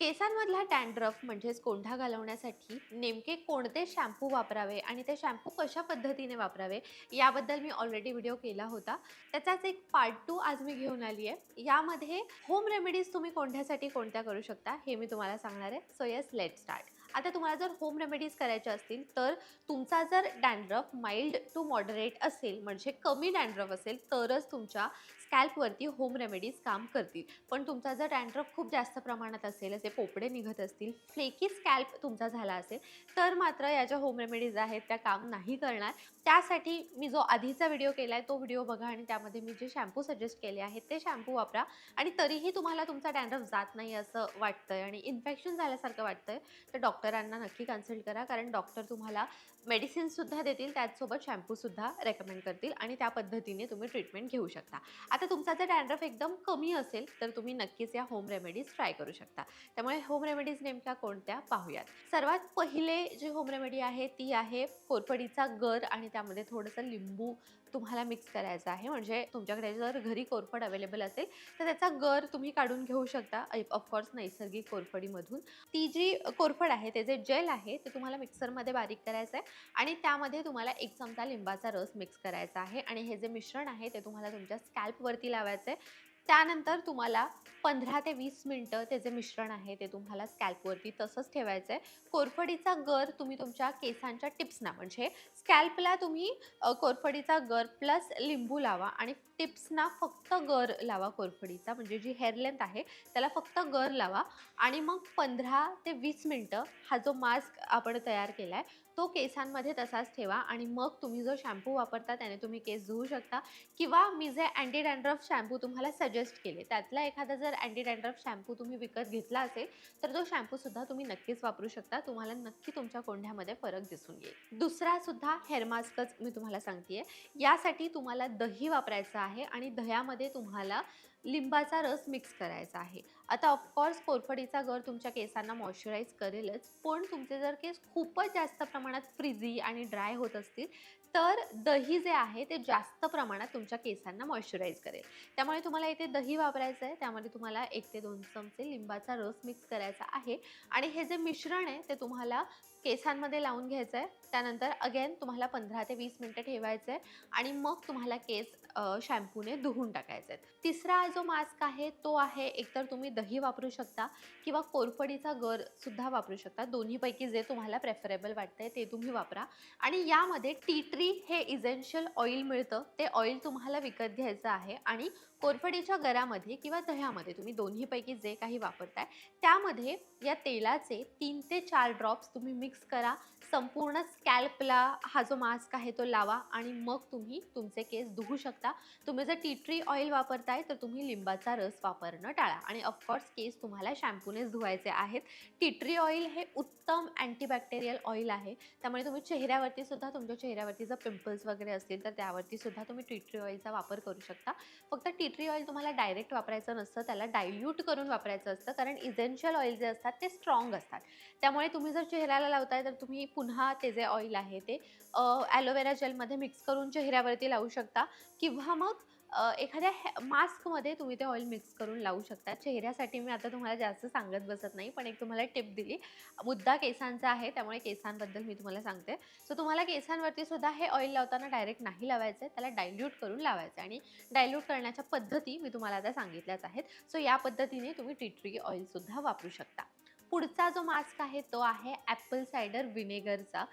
केसांमधला dandruff म्हणजेच कोंढा घालवण्यासाठी नेमके कोणते शॅम्पू वापरावे आणि ते शॅम्पू कशा पद्धतीने वापरावे याबद्दल मी ऑलरेडी व्हिडिओ केला होता. त्याचाच एक पार्ट टू आज मी घेऊन आली आहे. यामध्ये होम रेमेडीज तुम्ही कोंढ्यासाठी कोणत्या करू शकता हे मी तुम्हाला सांगणार आहे. सो येस लेट स्टार्ट आता तुम्हाला जर होम रेमेडीज करायच्या असतील तर तुमचा जर डॅन्ड्रफ माइल्ड टू मॉडरेट असेल म्हणजे कमी डॅन्ड्रफ असेल तरच तुमच्या स्कॅल्पवरती होम रेमेडीज काम करतील. पण तुमचा जर डॅन्ड्रफ खूप जास्त प्रमाणात असेल असे पोपडे निघत असतील फ्लेकी स्कॅल्प तुमचा झाला असेल तर मात्र या ज्या होम रेमेडीज आहेत त्या काम नाही करणार. त्यासाठी मी जो आधीचा व्हिडिओ केला आहे तो व्हिडिओ बघा आणि त्यामध्ये मी जे शॅम्पू सजेस्ट केले आहेत ते शॅम्पू वापरा. आणि तरीही तुम्हाला तुमचा डॅन्ड्रफ जात नाही असं वाटतंय आणि इन्फेक्शन झाल्यासारखं वाटतंय तर डॉक्टरांना नक्की कन्सल्ट करा. कारण डॉक्टर तुम्हाला मेडिसिन्ससुद्धा देतील त्याचसोबत शॅम्पूसुद्धा रेकमेंड करतील आणि त्या पद्धतीने तुम्ही ट्रीटमेंट घेऊ शकता. आता तुमचा जर डॅन्ड्रफ एकदम कमी असेल तर तुम्ही नक्कीच या होम रेमेडीज ट्राय करू शकता. त्यामुळे होम रेमेडीज नेमक्या कोणत्या? पाहूयात. सर्वात पहिले जी होम रेमेडी आहे ती आहे कोरफडीचा गर आणि त्यामध्ये थोडंसं लिंबू तुम्हाला मिक्स करायचं आहे. म्हणजे तुमच्याकडे जर घरी कोरफड अवेलेबल असेल तर त्याचा गर तुम्ही काढून घेऊ शकता. ऑफकोर्स नैसर्गिक कोरफडीमधून. ती जी कोरफड आहे ते जे जेल आहे ते तुम्हाला मिक्सरमध्ये बारीक करायचं आहे आणि त्यामध्ये तुम्हाला एक चमचा लिंबाचा रस मिक्स करायचा आहे. आणि हे जे मिश्रण आहे ते तुम्हाला तुमच्या स्कॅल्प वरती लावायचं आहे त्यानंतर तुम्हाला पंधरा ते वीस मिनटं ते जे मिश्रण आहे ते तुम्हाला स्कॅल्पवरती तसंच ठेवायचं आहे कोरफडीचा गर तुम्ही तुमच्या केसांच्या टिप्सना म्हणजे स्कॅल्पला तुम्ही कोरफडीचा गर प्लस लिंबू लावा आणि टिप्सना फक्त गर लावा कोरफडीचा म्हणजे जी हेअर लेंथ आहे त्याला फक्त गर लावा. आणि मग पंधरा ते वीस मिनटं हा जो मास्क आपण तयार केला आहे तो केसांमध्ये तसाच ठेवा आणि मग तुम्ही जो शॅम्पू वापरता त्याने तुम्ही केस धुवू शकता. किंवा मी जे अँटी डँड्रफ शॅम्पू तुम्हाला सजेस्ट केले त्यातला एखादा जर अँटी डँड्रफ शॅम्पू तुम्ही विकत घेतला असेल तर तो शॅम्पूसुद्धा तुम्ही नक्कीच वापरू शकता. तुम्हाला नक्की तुमच्या कोंढ्यामध्ये फरक दिसून येईल. दुसरासुद्धा हेअर मास्कच मी तुम्हाला सांगते यासाठी तुम्हाला दही वापरायचं आहे आणि दह्यामध्ये तुम्हाला लिंबाचा रस मिक्स करायचा आहे. आता ऑफकोर्स कोरफडीचा गर तुमच्या केसांना मॉइश्चराईज करेलच. पण तुमचे जर केस खूपच जास्त प्रमाणात फ्रिझी आणि ड्राय होत असतील तर दही जे आहे ते जास्त प्रमाणात तुमच्या केसांना मॉइश्चराईज करेल. त्यामुळे तुम्हाला इथे दही वापरायचं आहे. त्यामध्ये तुम्हाला एक ते दोन चमचे लिंबाचा रस मिक्स करायचा आहे. आणि हे जे मिश्रण आहे ते तुम्हाला केसांमध्ये लावून घ्यायचं आहे त्यानंतर अगेन तुम्हाला पंधरा ते वीस मिनटं ठेवायचं आहे आणि मग तुम्हाला केस शॅम्पूने धुवून टाकायचे आहेत तिसरा जो मास्क आहे तो आहे एकतर तुम्ही दही वापरू शकता किंवा कोरफडीचा गर सुद्धा वापरू शकता. दोन्हीपैकी जे तुम्हाला प्रेफरेबल वाटतंय ते तुम्ही वापरा. आणि यामध्ये टी ट्री हे इझेन्शियल ऑइल मिळतं. ते ऑइल तुम्हाला विकत घ्यायचं आहे आणि कोरफडीच्या गरामध्ये किंवा दह्यामध्ये तुम्ही दोन्हीपैकी जे काही वापरताय त्यामध्ये या तेलाचे तीन ते चार ड्रॉप्स तुम्ही मिक्स मिक्स करा. संपूर्ण स्कॅल्पला हा जो मास्क आहे तो लावा आणि मग तुम्ही तुमचे केस धुवू शकता. तुम्ही जर टी ट्री ऑइल वापरताय तर तुम्ही लिंबाचा रस वापरणं टाळा. आणि ऑफकोर्स केस तुम्हाला शॅम्पूनेच धुवायचे आहेत. टी ट्री ऑइल हे उत्तम अँटीबॅक्टेरियल ऑइल आहे. त्यामुळे तुम्ही चेहऱ्यावरती सुद्धा तुमच्या चेहऱ्यावरती जर पिंपल्स वगैरे असतील तर त्यावरती सुद्धा तुम्ही टी ट्री ऑइलचा वापर करू शकता. फक्त टी ट्री ऑइल तुम्हाला डायरेक्ट वापरायचं नसतं त्याला डायल्यूट करून वापरायचं असतं. कारण इसेन्शियल ऑइल जे असतात ते स्ट्रॉंग असतात. त्यामुळे तुम्ही जर चेहऱ्याला लावताय तर तुम्ही पुन्हा ते जे ऑइल आहे ते ॲलोवेरा जेलमध्ये मिक्स करून चेहऱ्यावरती लावू शकता. किंवा मग एखाद्या हे मास्कमध्ये तुम्ही ते ऑइल मिक्स करून लावू शकता. चेहऱ्यासाठी मी आता तुम्हाला जास्त सांगत बसत नाही पण एक तुम्हाला टिप दिली. मुद्दा केसांचा आहे त्यामुळे केसांबद्दल मी तुम्हाला सांगते. सो तुम्हाला केसांवरती सुद्धा हे ऑइल लावताना डायरेक्ट नाही लावायचं आहे त्याला डायल्यूट करून लावायचं आणि डायल्यूट करण्याच्या पद्धती मी तुम्हाला आता सांगितल्याच आहेत. सो या पद्धतीने तुम्ही टी ट्री ऑइलसुद्धा वापरू शकता. पुढचा जो मास्क आहे तो आहे ॲपल सायडर विनेगरचा.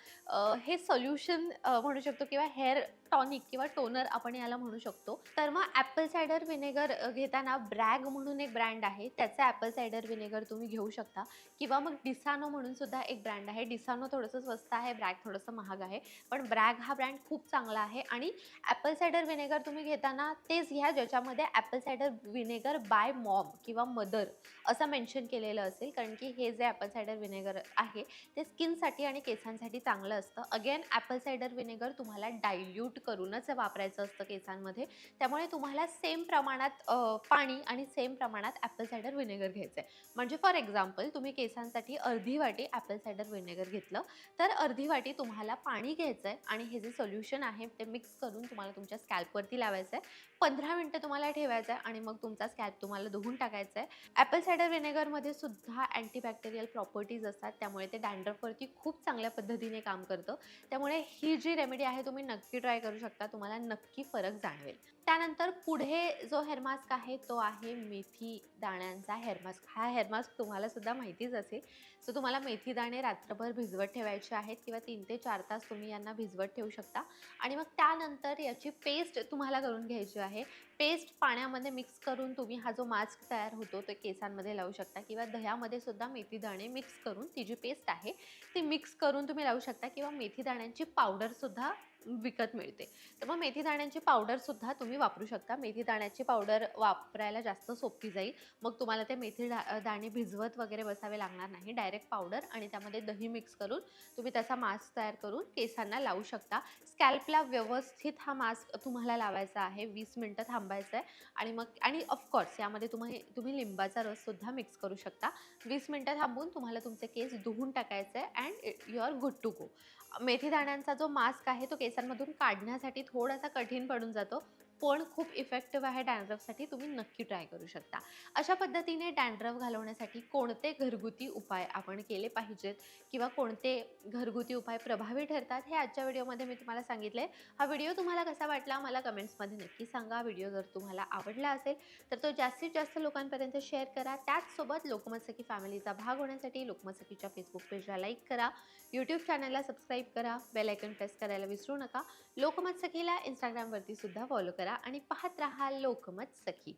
हे सोल्युशन म्हणू शकतो किंवा हेअर टॉनिक किंवा टोनर आपण याला म्हणू शकतो. तर मग ॲपल सायडर विनेगर घेताना ब्रॅग म्हणून एक ब्रँड आहे. त्याचा ॲपल सायडर विनेगर तुम्ही घेऊ शकता. किंवा मग डिसानो म्हणून सुद्धा एक ब्रँड आहे. डिसानो थोडंसं स्वस्त आहे ब्रॅग थोडंसं महाग आहे. पण ब्रॅग हा ब्रँड खूप चांगला आहे. आणि ॲपल सायडर विनेगर तुम्ही घेताना तेच घ्या ज्याच्यामध्ये apple cider vinegar by mom किंवा मदर असं मेन्शन केलेलं असेल. कारण की हे हे जे ॲपल सायडर विनेगर आहे ते स्किनसाठी आणि केसांसाठी चांगलं असतं. अगेन ॲपल सायडर विनेगर तुम्हाला डायल्यूट करूनच वापरायचं असतं केसांमध्ये. त्यामुळे तुम्हाला सेम प्रमाणात पाणी आणि सेम प्रमाणात ॲपल सायडर विनेगर घ्यायचं आहे म्हणजे फॉर एक्झाम्पल तुम्ही केसांसाठी अर्धी वाटी ॲपल सायडर विनेगर घेतलं तर अर्धी वाटी तुम्हाला पाणी घ्यायचं आहे आणि हे जे सोल्युशन आहे ते मिक्स करून तुम्हाला तुमच्या स्कॅल्पवरती लावायचं आहे पंधरा मिनटं तुम्हाला ठेवायचं आहे आणि मग तुमचा स्कॅल्प तुम्हाला धुवून टाकायचा आहे ॲपल सायडर विनेगरमध्ये सुद्धा अँटीबॅक्टेरियल प्रॉपर्टीज असतात त्यामुळे ते डँड्रफवरती खूप चांगल्या पद्धतीने काम करतं. त्यामुळे ही जी रेमेडी आहे तुम्ही नक्की ट्राय करू शकता तुम्हाला नक्की फरक जाणवेल. त्यानंतर पुढे जो हेअरमास्क आहे तो आहे मेथी दाण्यांचा हेअरमास्क हा हेअरमास्क तुम्हालासुद्धा तुम्हाला सुद्धा माहितीच असेल. सो तुम्हाला मेथी दाणे रात्रभर भिजवत ठेवायचे आहेत किंवा तीन ते चार तास तुम्ही यांना भिजवत ठेवू शकता. आणि मग त्यानंतर याची पेस्ट तुम्हाला करून घ्यायची आहे. पेस्ट पाण्यामध्ये मिक्स करून तुम्ही हा जो मास्क तयार होतो तो केसांमध्ये लावू शकता किंवा दह्यामध्ये सुद्धा मेथी दाणे मिक्स करून ती जी पेस्ट आहे ती मिक्स करून तुम्ही लावू शकता किंवा मेथी दाण्यांची पावडरसुद्धा विकत मिळते. तर मग मेथी दाण्यांची पावडरसुद्धा तुम्ही वापरू शकता. मेथी दाण्याची पावडर वापरायला जास्त सोपी जाईल. मग तुम्हाला ते मेथी डा दाणे भिजवत वगैरे बसावे लागणार नाही. डायरेक्ट पावडर आणि त्यामध्ये दही मिक्स करून तुम्ही त्याचा मास्क तयार करून केसांना लावू शकता. स्कॅल्पला व्यवस्थित हा मास्क तुम्हाला लावायचा आहे. वीस मिनटं थांबायचं आहे आणि मग आणि ऑफकोर्स यामध्ये तुम्ही तुम्ही लिंबाचा रससुद्धा मिक्स करू शकता. वीस मिनटं थांबून तुम्हाला तुमचे केस धुवून टाकायचं आहे and your good to go मेथी दाण्यांचा जो मास्क आहे तो केसांमधून काढण्यासाठी थोडासा कठीण पडून जातो. पण खूप इफेक्टिव्ह आहे डॅन्ड्रफसाठी तुम्ही नक्की ट्राय करू शकता. अशा पद्धतीने डॅन्ड्रफ घालवण्यासाठी कोणते घरगुती उपाय आपण केले पाहिजेत किंवा कोणते घरगुती उपाय प्रभावी ठरतात हे आजच्या व्हिडिओमध्ये मी तुम्हाला सांगितले. हा व्हिडिओ तुम्हाला कसा वाटला मला कमेंट्समध्ये नक्की सांगा. व्हिडिओ जर तुम्हाला आवडला असेल तर तो जास्तीत जास्त लोकांपर्यंत शेअर करा. त्याचसोबत लोकमत सखी फॅमिलीचा भाग होण्यासाठी लोकमत सखीच्या फेसबुक पेजला लाईक करा. यूट्यूब चॅनलला सबस्क्राईब करा. बेल आयकन प्रेस करायला विसरू नका. लोकमत सखीला इंस्टाग्रामवरती सुद्धा फॉलो करा. करा आणि पाहत राहा लोकमत सखी.